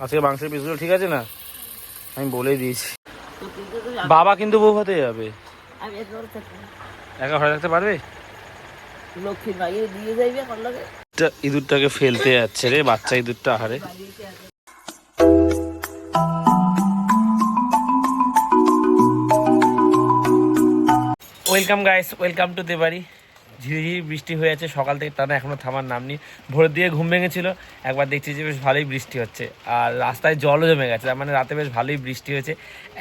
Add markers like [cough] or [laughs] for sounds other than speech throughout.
আজকে মাংসের পিসগুলো ঠিক আছে না? আমি বলে দিয়েছি। বাবা কিন্তু বউ হাতে যাবে। একা ঘরে থাকতে পারবে? ইঁদুরটাকে ফেলতে যাচ্ছে রে বাচ্চা ইঁদুরটা আহারে। Welcome guys welcome to Debari ঝিরিঝিরি বৃষ্টি হয়ে আছে, সকাল থেকে টানা এখনও থামার নাম নেই। ভোরের দিকে ঘুম ভেঙেছিল, একবার দেখছি যে বেশ ভালোই বৃষ্টি হচ্ছে। আর রাস্তায় জলও জমে গেছে, তার মানে রাতে বেশ ভালোই বৃষ্টি হয়েছে।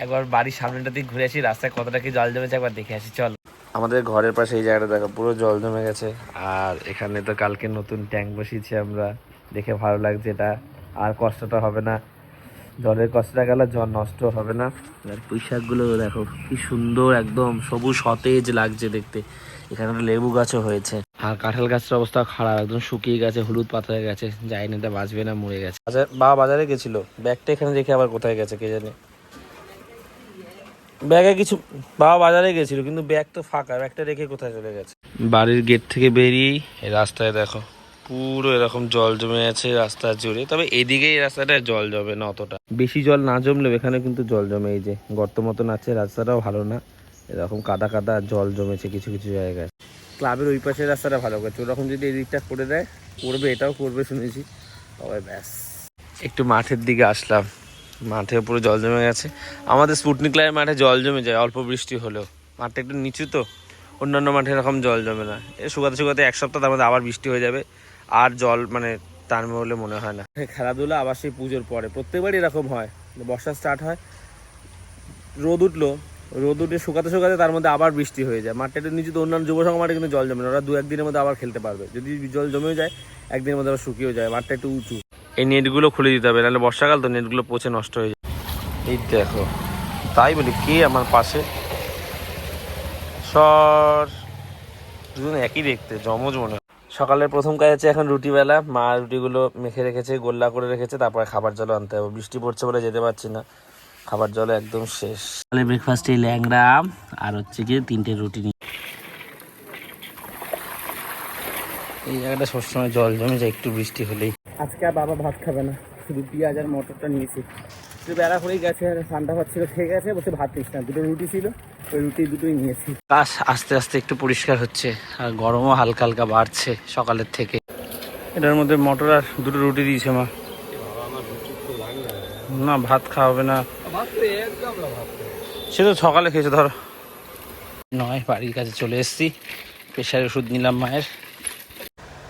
একবার বাড়ির সামনেটা দিকে ঘুরে আসি, রাস্তায় কতটা কি জল জমেছে একবার দেখে আসি, চল। আমাদের ঘরের পাশে এই জায়গাটা, দেখো, পুরো জল জমে গেছে। আর এখানে তো কালকে নতুন ট্যাঙ্ক বসিয়েছি আমরা, দেখে ভালো লাগছে এটা। আর কষ্টটা হবে না। জলের কষ্টটা গেলে জল নষ্ট হবে না। আর পুঁই শাকগুলো দেখো, কি সুন্দর একদম সবুজ সতেজ লাগছে দেখতে। এখানে লেবু গাছও হয়েছে। আর কাঁঠাল গাছের অবস্থা খারাপ, একদম শুকিয়ে গেছে, হলুদ পাতা হয়ে গেছে। যাই না বাঁচবে না, মরে গেছে। বাবা বাজারে গেছিল। ব্যাগটা এখানে রেখে আবার কোথায় গেছে কে জানে? ব্যাগে কিছু বাবা বাজারে গেছিল, কিন্তু ব্যাগ তো ফাঁকা, ব্যাগটা রেখে কোথায় চলে গেছে? বাড়ির গেট থেকে বেরিয়েই রাস্তায় দেখো। পুরো এরকম জল জমে আছে রাস্তা জুড়ে। তবে এদিকে এই রাস্তাটায় জল জমে না অতটা। বেশি জল না জমলেও এখানে কিন্তু জল জমে এই যে, গর্ত মতন আছে, রাস্তাটাও ভালো না। এরকম কাদা কাদা জল জমেছে কিছু কিছু জায়গায়। ক্লাবের ওই পাশের রাস্তাটা ভালো করেছে। ওরকম যদি এই দিকটা করে দেয়, করবে, এটাও করবে শুনেছি। তবে ব্যাস। একটু মাঠের দিকে আসলাম। মাঠে পুরো জল জমে গেছে। আমাদের স্পুটনিক লাইনের মাঠে জল জমে যায়, অল্প বৃষ্টি হলেও। মাঠটা একটু নিচু তো। অন্যান্য মাঠে এরকম জল জমে না। এ শুকাতে শুকাতে এক সপ্তাহ তার মধ্যে আবার বৃষ্টি হয়ে যাবে। আর জল মানে টানবে বলে মনে হয় না। খেলাধুলা আবার সেই পুজোর পরে প্রত্যেকবারই এরকম হয়। বর্ষা স্টার্ট হয় রোদ উঠল রোদ উঠে শুকাতে শুকাতে তার মধ্যে আবার বৃষ্টি হয়ে যায়। মাঠটা একটু নিচু তো অন্যান্য যুব সংঘ মাঠে কিন্তু জল জমে না ওরা দু একদিনের মধ্যে আবার খেলতে পারবে। যদি জল জমেও যায় একদিনের মধ্যে আবার শুকিয়েও যায় মাঠটা একটু উঁচু। এই নেটগুলো খুলে দিতে হবে নাহলে বর্ষাকাল তো নেটগুলো পচে নষ্ট হয়ে যায়। এই দেখো তাই বলি কে আমার পাশে? সর দুজন একই দেখতে জমজ মনে হয়। সকালের প্রথম কাজ হচ্ছে এখন রুটিবেলা। মা রুটিগুলো মেখে রেখেছে গোল্লা করে রেখেছে তারপরে খাবার জল আনতে হবে। বৃষ্টি পড়ছে বলে যেতে পারছি না। খাবার জল একদম শেষ। সকালে ব্রেকফাস্টে ল্যাংড়া আর হচ্ছে গিয়ে তিনটে রুটি নিয়ে। এই জায়গাটা সবসময় জল জমে যায় একটু বৃষ্টি হলেই। আজকে আর বাবা ভাত খাবে না। শুধু পেঁয়াজ আর মটরটা নিয়েছি। বেড়া করেই গেছে আর ঠান্ডা ভাত ছিল খেয়ে গেছে বসে ভাত না দুটো রুটি ছিল ওই রুটি দুটোই নিয়েছি। কাশ আস্তে আস্তে একটু পরিষ্কার হচ্ছে আর গরমও হালকা হালকা বাড়ছে সকালের থেকে। এটার মধ্যে মটর আর দুটো রুটি দিয়েছে মা। না ভাত খাওয়াবে না। সে তো সকালে খেয়েছে ধরো। নয় বাড়ির কাছে চলে এসেছি। প্রেশার ওষুধ নিলাম মায়ের।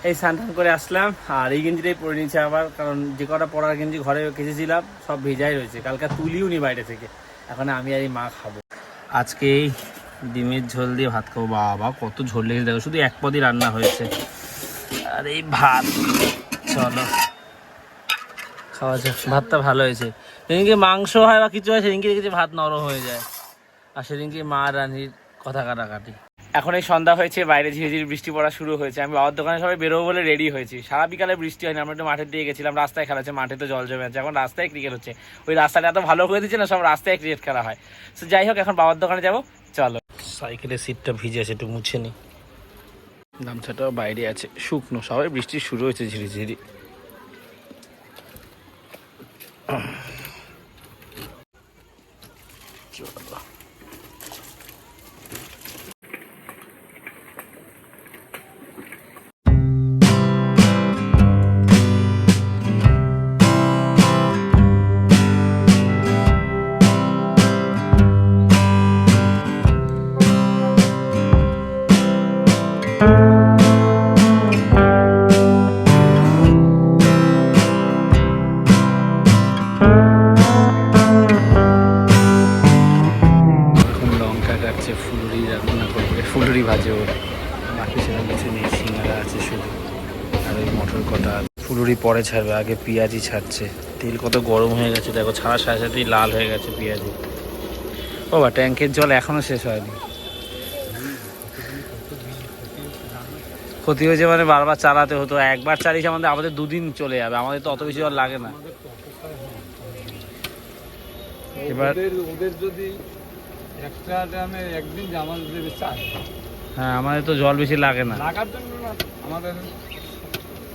এই স্নান করে আসলাম, আর এই গেঞ্জিটাই পরে নিয়েছি আবার, কারণ যে কটা পরার গেঞ্জি ঘরে কেচেছিলাম, সব ভেজাই রয়েছে। কালকে তুলিও নি বাইরে থেকে। এখন আমি আর এই মা খাব। আজকে এই ডিমের ঝোল দিয়ে ভাত খাব। বাবা, কত ঝোল লেগেছে। দেখো, শুধু এক পদই রান্না হয়েছে। আর এই ভাত, চলো। খাওয়া যাক। ভাতটা ভালো হয়েছে। সেদিনকে মাংস হয় বা কিছু হয়, সেদিনকে দেখেছি ভাত নরম হয়ে যায়। আর সেদিনকে মা রানীর কথা কাটাকাটি। এখন এই সন্ধ্যা হয়েছে বাইরে ঝিরিঝিরি বৃষ্টি পড়া শুরু হয়েছে। আমি বাবার দোকানে সবাই বেরোবো বলে রেডি হয়েছি। সারা বিকালে বৃষ্টি হয়নি আমরা একটু মাঠের দিকে গেছিলাম রাস্তায় খেলা হচ্ছে মাঠে তো জল জমে আছে। এখন রাস্তায় ক্রিকেট হচ্ছে। ওই রাস্তাটা এত ভালো করে দিচ্ছে না সব রাস্তায় ক্রিকেট খেলা হয়। তো যাই হোক এখন বাবার দোকানে যাব চলো। সাইকেলের সিটটা ভিজে আছে একটু মুছে নি। গামছাটাও বাইরে আছে শুকনো সবাই বৃষ্টি শুরু হয়েছে ঝিরিঝিরি চলো। ফুলুরি ভাজে ওরা। বাকি সেরকম কিছু নেই সিঙ্গারা আছে শুধু। আর ওই মটর কটা। ফুলুরি পরে ছাড়বে আগে পেঁয়াজি ছাড়ছে। তেল কত গরম হয়ে গেছে দেখো ছাড়া সাথে সাথেই লাল হয়ে গেছে পেঁয়াজি। ও বা ট্যাঙ্কের জল এখনও শেষ হয়নি। ক্ষতি হয়েছে মানে বারবার চালাতে হতো। একবার চালিয়েছে আমাদের আমাদের দুদিন চলে যাবে। আমাদের তো অত বেশি জল লাগে না। এবার ওদের যদি এক্সট্রা দামে একদিন জামা দেবে চাই। হ্যাঁ আমাদের তো জল বেশি লাগে না। লাগার জন্য না আমাদের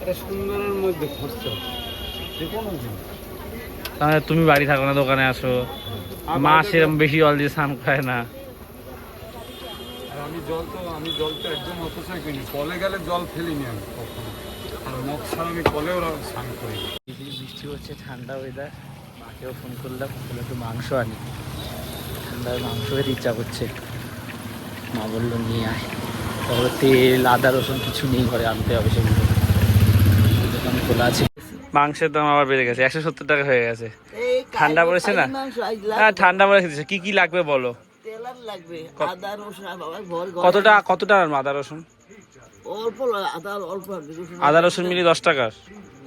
এটা সুন্দরের মধ্যে খরচা যে কোনো জিনিস তাহলে তুমি বাড়ি থাকো না দোকানে আসো। মা সেরকম বেশি জল দিয়ে স্নান খায় না। আর আমি জল তো আমি জল তো একদম অপচয় করিনি কলে গেলে জল ফেলিনি আমি কখনো। আর মগ আমি কলেও স্নান করি। বৃষ্টি হচ্ছে ঠান্ডা ওয়েদার মাকেও ফোন করলাম একটু মাংস আনি। ঠান্ডায় মাংস খেতে ইচ্ছা করছে। মা বলল নিয়ে আয়। তারপরে তেল আদা রসুন কিছু নেই ঘরে আনতে হবে সেগুলো। দোকান খোলা আছে। মাংসের দাম আবার বেড়ে গেছে একশো সত্তর টাকা হয়ে গেছে। ঠান্ডা পড়েছে না? হ্যাঁ ঠান্ডা পড়ে খেতেছে কি কি লাগবে বলো? তেল লাগবে। ক- আদা আর বাবা ঘর ঘর কতটা কতটা আদা রসুন? অল্প আদা অল্প রসুন আদা রসুন মিলি দশ টাকার।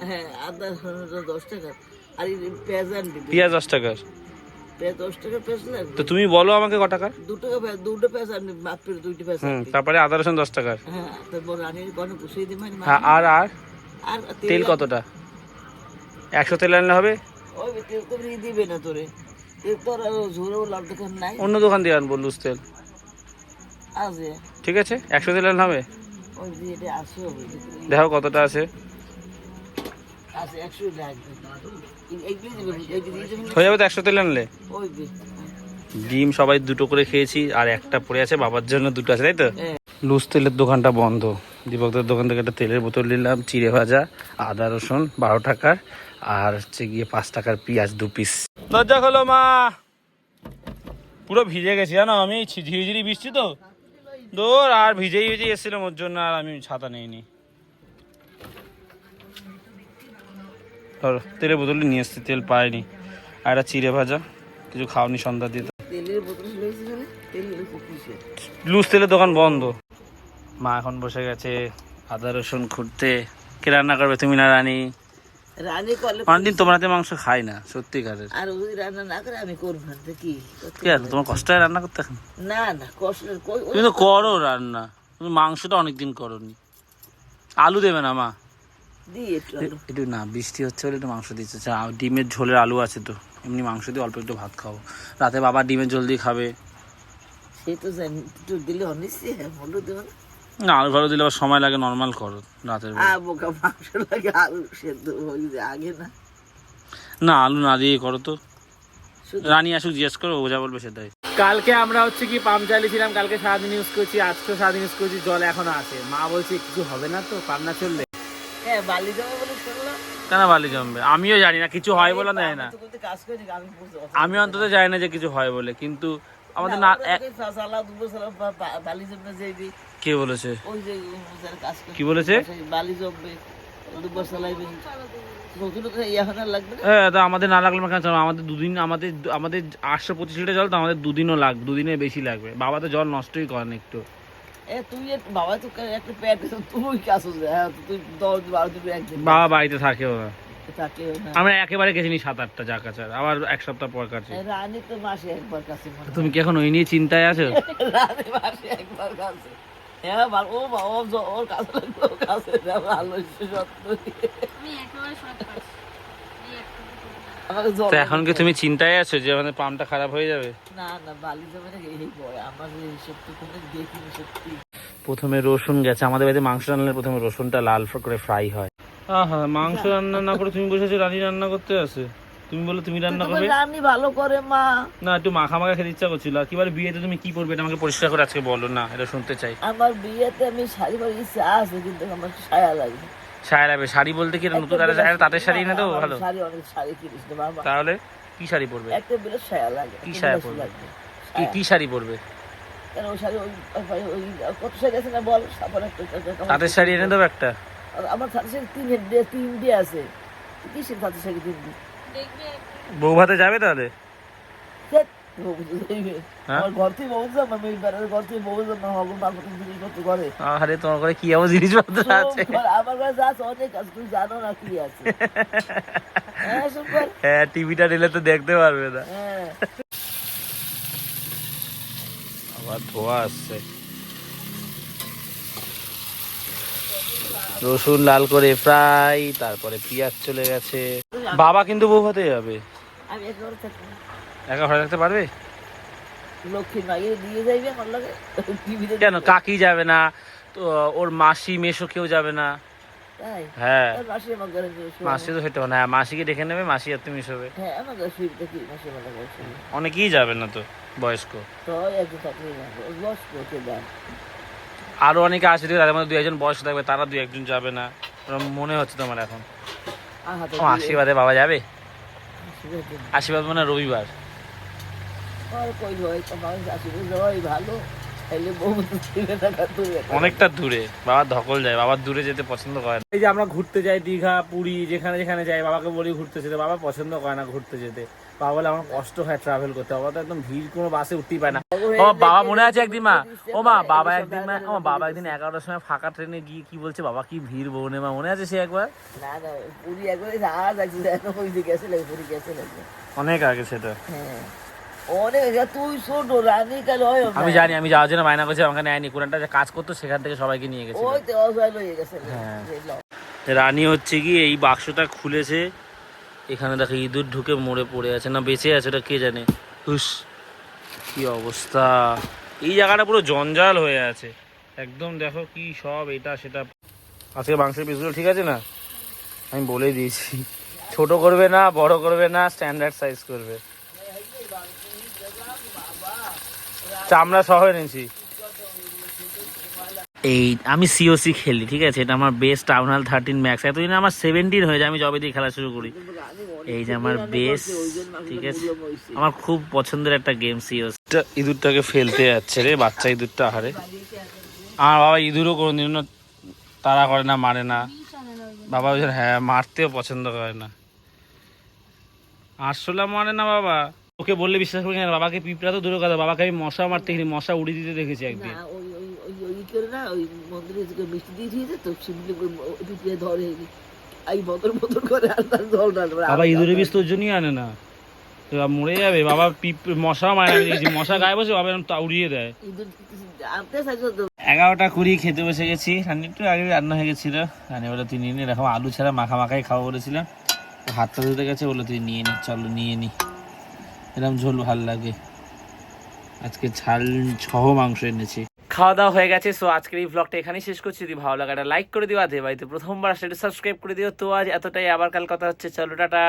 হ্যাঁ আদা রসুন দশ টাকা আর পেঁয়াজ পেঁয়াজ দশ টাকার। দশ টাকা পেঁয়াজ লাগবে তো তুমি বলো আমাকে ক টাকার? দু টাকা পেঁয়াজ দুটো পেঁয়াজ আনবি মাত্র দুইটা পেঁয়াজ হুম তারপরে আদা রসুন দশ টাকার। হ্যাঁ তারপর রানীর গনে পুষিয়ে দিবি হ্যাঁ আর আর? আর তেল কতটা? একশো তেল আনলে হবে? ওই তেল তো ফ্রি দিবে না তোরে। তেল তোর ঝোড়ো লাভ দোকান নাই। অন্য দোকান দিয়ে আনব লুজ তেল। আছে। ঠিক আছে? একশো তেল আনলে হবে? ওই যে এটা দেখো কতটা আছে। দিয়ে হয়ে যাবে তো একশো তেল আনলে? ডিম সবাই দুটো করে খেয়েছি আর একটা পড়ে আছে বাবার জন্য দুটো আছে তাই তো? হ্যাঁ। লুজ তেলের দোকানটা বন্ধ। দীপকদের দোকান থেকে একটা তেলের বোতল নিলাম চিড়ে ভাজা আদা রসুন বারো টাকার আর হচ্ছে গিয়ে পাঁচ টাকার পেঁয়াজ দু পিস দরজা খোলো মা। পুরো ভিজে গেছি জানো আমি? ঝিরিঝিরি বৃষ্টি তো? দৌড় আর ভিজেই ভিজেই এসেছিলাম ওর জন্য আর আমি ছাতা নেইনি। ধরো তেলের বোতলটা নিয়ে এসছি তেল পাইনি। আর একটা চিড়ে ভাজা। কিছু খাওনি সন্ধ্যা দিয়ে লুজ তেলের দোকান বন্ধ। মা এখন বসে গেছে আদা রসুন খুঁড়তে। কে রান্না করবে তুমি না রানী? রানী করলে অনেকদিন তোমার হাতে মাংস খাই না সত্যিকারের। আর ওই রান্না না করে আমি করব না কি? কি আছে তোমার কষ্ট হয় রান্না করতে এখন? না না কষ্ট তুমি তো করো রান্না। তুমি মাংসটা অনেকদিন করনি। আলু দেবে না মা? দিয়ে একটু একটু না বৃষ্টি হচ্ছে বলে একটু মাংস দিচ্ছে। আচ্ছা, ডিমের ঝোলের আলু আছে তো। এমনি মাংস দিয়ে অল্প একটু ভাত খাব। রাতে বাবা ডিমের ঝোল দিয়ে খাবে। সে তো জানি একটু দিলে অনিশ্চি হ্যাঁ দেবো না আলু ভালো দিলে আবার সময় লাগে নর্মাল করো রাতের বোকা মাংস লাগে আলু সেদ্ধ হয়ে যায় আগে না। না আলু না দিয়ে করো তো। রানী আসুক জিজ্ঞেস করো যা বলবে সেটাই। কালকে আমরা হচ্ছে কি পাম্প চালিয়েছিলাম কালকে সারাদিন ইউজ করছি আজকেও সারাদিন ইউজ করছি জল এখনও আছে। মা বলছে কিছু হবে না তো পান্না চললে কেন বালি জমবে? আমিও জানি না কিছু হয় বলে দেয় না। আমি অন্তত জানি না যে কিছু হয় বলে কিন্তু আমাদের না কে বলেছে? কি বলেছে? বালি জমবে না? হ্যাঁ তা আমাদের না লাগলে কেন আমাদের দুদিন আমাদের আমাদের আটশো পঁচিশ লিটার জল তো আমাদের দুদিনও লাগবে দুদিনের বেশি লাগবে। বাবা তো জল নষ্টই করেন একটু। বাবা তো একটা প্যাট তুই হচ্ছে হ্যাঁ তুই দশ বারো দিন একদিন বাবা বাড়িতে থাকেও না। থাকে না। আমরা একেবারে গেছিনি সাত আটটা যা কাছে আবার এক সপ্তাহ পর কাছে। রানী তো মাসে একবার কাছে তুমি কি এখন ওই নিয়ে চিন্তায় আছো? [laughs] রানী মাসে একবার কাছে। হ্যাঁ ও বা- ও জ- ওর কাছে ওর কাছে ভালো সত্য। আমাকে জল তো এখন কি তুমি চিন্তায় আছো যে পাম্পটা খারাপ হয়ে যাবে? না না বালি যাবে না এই বয় আমার তো কোনো দেখিনি সত্যি। প্রথমে রসুন গেছে। আমাদের বাড়িতে মাংস রান্নালে প্রথমে রসুনটা লাল করে ফ্রাই হয়। আহা মাংস রান্না না করে তুমি বসেছো রানী রান্না করতে আছে। তুমি বলো তুমি রান্না করবে? রানী ভালো করে মা। না একটু মাখা মাখা খেতে ইচ্ছা করছিল। কিবার বিয়েতে তুমি কি করবে এটা আমাকে পরিষ্কার করে আজকে বলো না এটা শুনতে চাই। আমার বিয়েতে আমি শাড়ি পরে ইচ্ছা আছে কিন্তু আমার সায়া লাগবে। লাগবে শাড়ি বলতে কি নতুন তাঁতের শাড়ি? এনে দেবো ভালো। শাড়ি অনেক শাড়ি কিনিস বাবা তাহলে কি শাড়ি পরবে? একটা সায়া লাগে কি সায়া পরবে? লাগবে কি কি শাড়ি পরবে? কেন ওই শাড়ি ওই কত শাড়ি আছে না বল? তাঁতের শাড়ি এনে দেবো একটা। আমার তাঁতের শাড়ি তিন হেড- তিনটে আছে। কিসের তাঁতের শাড়ি তিনটে? বউ ভাতে যাবে তাহলে? আরে তোমার ঘরে কি এমন জিনিসপত্র আছে? আমার কাছে আছে অনেক আছে তুই জানো না কি আছে। হ্যাঁ হ্যাঁ টিভিটা নিলে তো দেখতে পারবে না। হ্যাঁ। আবার ধোয়া আসছে। রসুন লাল করে ফ্রাই তারপরে পেঁয়াজ চলে গেছে। বাবা কিন্তু বউ ভাতে যাবে আমি। একা ঘরে থাকতে পারবে? লক্ষ্মী মাইয়ে দিয়ে যাইবে আমার টিভিতে কেন? কাকি যাবে না তো ওর মাসি মেশো কেউ যাবে না। হ্যাঁ। মাসি। তো সেটা না। মাসিকে ডেকে নেবে মাসি আর তুমি শোবে। হ্যাঁ মাসি অনেকেই যাবে না তো বয়স্ক। আরও অনেকে আসবে তাদের মধ্যে দু একজন বয়স্ক থাকবে তারা দু একজন যাবে না। মনে হচ্ছে তোমার এখন। আশীর্বাদে বাবা যাবে। আশীর্বাদ মানে রবিবার। অনেকটা দূরে বাবার ধকল যায় বাবার দূরে যেতে পছন্দ করে না। এই যে আমরা ঘুরতে যাই দীঘা পুরী যেখানে যেখানে যাই বাবাকে বলি ঘুরতে যেতে বাবা পছন্দ করে না ঘুরতে যেতে। বাবা বলে আমার কষ্ট হয় ট্রাভেল করতে বাবা তো একদম ভিড় কোনো বাসে উঠতেই পায় না। ও বাবা মনে আছে একদিন মা? ও মা বাবা একদিন মা ও বাবা একদিন এগারোটার সময় ফাঁকা ট্রেনে গিয়ে কি বলছে বাবা কি ভিড় বউনে মা মনে আছে সে একবার? না না পুরী একবারে গেছে। অনেক আগে সেটা। হ্যাঁ। আমি জানি আমি যাওয়ার জন্য বায়না করছি আমাকে নেয়নি। কোরআনটা যে কাজ করতো সেখান থেকে সবাইকে নিয়ে গেছে। হ্যাঁ। রানী হচ্ছে কি এই বাক্সটা খুলেছে। এখানে দেখো ইঁদুর ঢুকে মরে পড়ে আছে। না বেঁচে আছে ওটা কে জানে? হুস কি অবস্থা। এই জায়গাটা পুরো জঞ্জাল হয়ে আছে। একদম দেখো কি সব এটা সেটা। আজকে মাংসের পিসগুলো ঠিক আছে না? আমি বলে দিয়েছি। ছোট করবে না বড় করবে না স্ট্যান্ডার্ড সাইজ করবে। চামড়া সহ এনেছি। এই আমি সিওসি খেলি ঠিক আছে? এটা আমার best town hall thirteen max এতদিন আমার সেভেন্টিন হয়ে যায় আমি জবে দিয়ে খেলা শুরু করি। এই যে আমার বেস ঠিক আছে? আমার খুব পছন্দের একটা গেম সিওস ইঁদুরটাকে ফেলতে যাচ্ছে রে বাচ্চা ইঁদুরটা আহারে। আমার বাবা ইঁদুরও কোনোদিনও তাড়া করে না মারে না। বাবা ওই হ্যাঁ মারতেও পছন্দ করে না। আরশোলা মারে না বাবা। ওকে বললে বিশ্বাস করি না বাবাকে পিঁপড়া তো দূরে কথা বাবাকে আমি মশা মারতে দেখিনি মশা উড়ি দিতে দেখেছি একদিন। ওই ওই ওই ওই করে না ওই মন্দিরে মিষ্টি দিয়ে দিয়েছে তো শিবলি পিপিয়ে ধরে। এই বদল বদল করে আর তার জল বাবা ইঁদুরের বিষ তোর জন্যই আনে না। তো মরে যাবে বাবা মশা মারে দেখেছি। মশা গায়ে বসে বাবা এরকম উড়িয়ে দেয়। এগারোটা কুড়ি খেতে বসে গেছি। রান্নি একটু আগে রান্না হয়ে গেছিল। রান্নি বলে তুই নিয়ে নি। এরকম আলু ছাড়া মাখা মাখাই খাওয়া বলেছিলাম। হাতটা ধুতে গেছে বলে তুই নিয়ে নি চলো নিয়ে নি। এরকম ঝোল ভালো লাগে। আজকে ঝাল সহ মাংস এনেছি। খাওয়া দাওয়া হয়ে গেছে সো আজকের এই ব্লগটা এখানেই শেষ করছি। যদি ভালো লাগাটা লাইক করে দিও, আর বাড়িতে প্রথমবার সেটা সাবস্ক্রাইব করে দিও। তো আজ এতটাই, আবার কাল কথা হচ্ছে। চলো, টাটা!